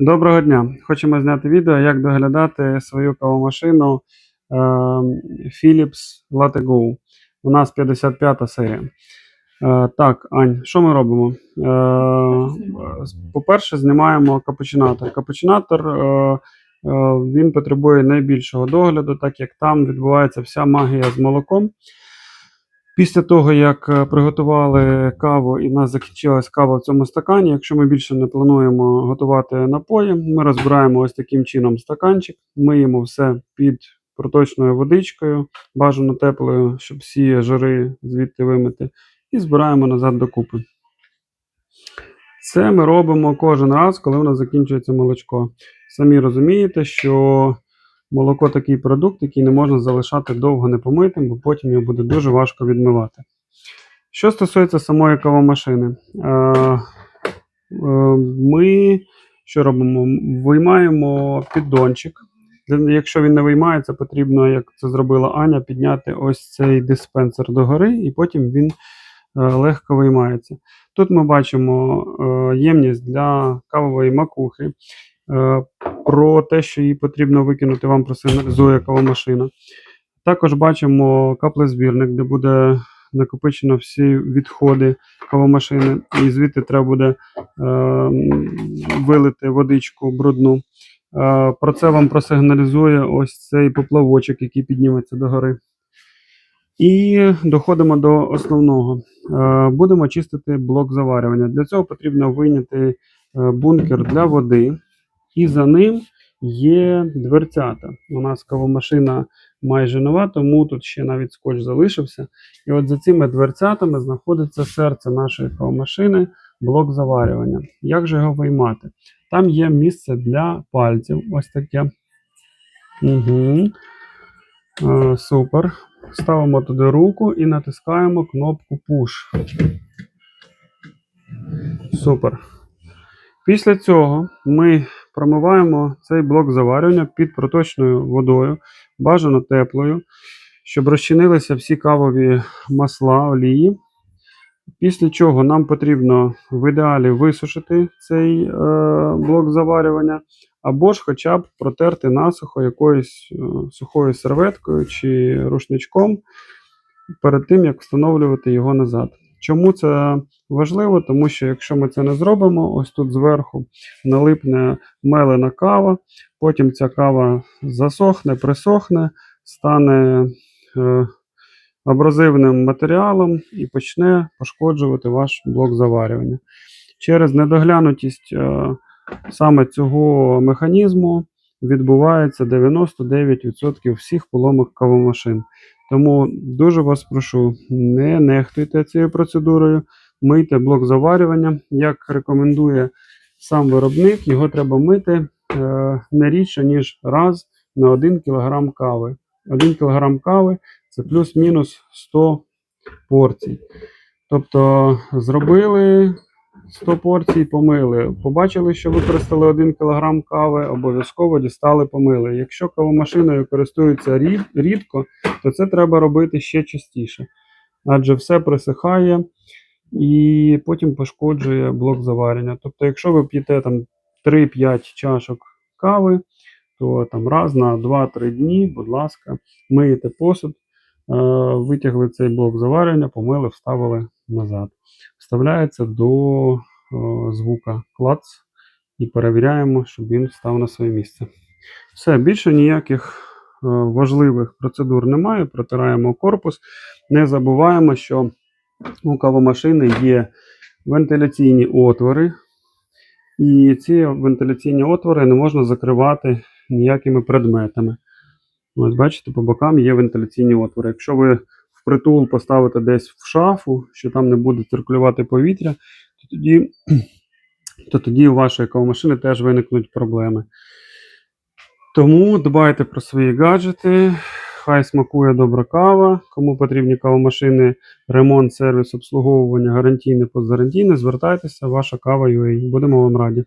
Доброго дня! Хочемо зняти відео, як доглядати свою кавомашину е, Philips Latte Go. У нас 55 та серія. Е, так, Ань, що ми робимо? Е, по-перше, знімаємо капучинатор. Капучинатор е, він потребує найбільшого догляду, так як там відбувається вся магія з молоком. Після того, як е, приготували каву і в нас закінчилась кава в цьому стакані, якщо ми більше не плануємо готувати напої, ми розбираємо ось таким чином стаканчик, миємо все під проточною водичкою, бажано теплою, щоб всі жири звідти вимити, і збираємо назад докупи. Це ми робимо кожен раз, коли у нас закінчується молочко. Самі розумієте, що молоко такий продукт, який не можна залишати довго непомитим, бо потім його буде дуже важко відмивати. Що стосується самої кавомашини, е, е, ми що робимо? Виймаємо піддончик. Якщо він не виймається, потрібно, як це зробила Аня, підняти ось цей диспенсер догори, і потім він е, легко виймається. Тут ми бачимо ємність для кавової макухи. Е, Про те, що її потрібно викинути, вам просигналізує кавомашина. Також бачимо каплезбірник, де буде накопичено всі відходи кавомашини, і звідти треба буде е, вилити водичку брудну. Е, Про це вам просигналізує ось цей поплавочок, який підніметься догори. І доходимо до основного. Е, Будемо чистити блок заварювання. Для цього потрібно вийняти е, бункер для води, і за ним є дверцята. У нас кавомашина майже нова, тому тут ще навіть скотч залишився. І от за цими дверцятами знаходиться серце нашої кавомашини, блок заварювання. Як же його виймати? Там є місце для пальців. Ось таке. Угу. Е, супер. Ставимо туди руку і натискаємо кнопку Push. Супер. Після цього ми промиваємо цей блок заварювання під проточною водою, бажано теплою, щоб розчинилися всі кавові масла, олії. Після чого нам потрібно в ідеалі висушити цей е, блок заварювання, або ж хоча б протерти насухо якоюсь е, сухою серветкою чи рушничком перед тим, як встановлювати його назад. Чому це важливо? Тому що якщо ми це не зробимо, ось тут зверху налипне мелена кава, потім ця кава засохне, присохне, стане е, абразивним матеріалом і почне пошкоджувати ваш блок заварювання. Через недоглянутість е, саме цього механізму відбувається 99% всіх поломок кавомашин. Тому дуже вас прошу, не нехтуйте цією процедурою, мийте блок заварювання. Як рекомендує сам виробник, його треба мити е, не рідше, ніж раз на 1 кг кави. 1 кг кави це плюс-мінус 100 порцій. Тобто зробили 100 порцій, помили. Побачили, що використали 1 кг кави, обов'язково дістали, помили. Якщо кавомашиною користуються рід- рідко, то це треба робити ще частіше. Адже все присихає і потім пошкоджує блок заварення. Тобто, якщо ви п'єте там 3-5 чашок кави, то там раз на 2-3 дні, будь ласка, миєте посуд, е, витягли цей блок заварення, помили, вставили назад. Вставляється до е, звука клац і перевіряємо, щоб він став на своє місце. Все, більше ніяких е, важливих процедур немає. Протираємо корпус. Не забуваємо, що у кавомашини є вентиляційні отвори, і ці вентиляційні отвори не можна закривати ніякими предметами. Ось бачите, по бокам є вентиляційні отвори. Якщо ви впритул поставите десь в шафу, що там не буде циркулювати повітря, то тоді, то тоді у вашої кавомашини теж виникнуть проблеми. Тому дбайте про свої гаджети. Хай смакує добра кава. Кому потрібні кавомашини, ремонт, сервіс, обслуговування, гарантійне, постгарантійне, звертайтеся, ваша кава UA. Будемо вам раді.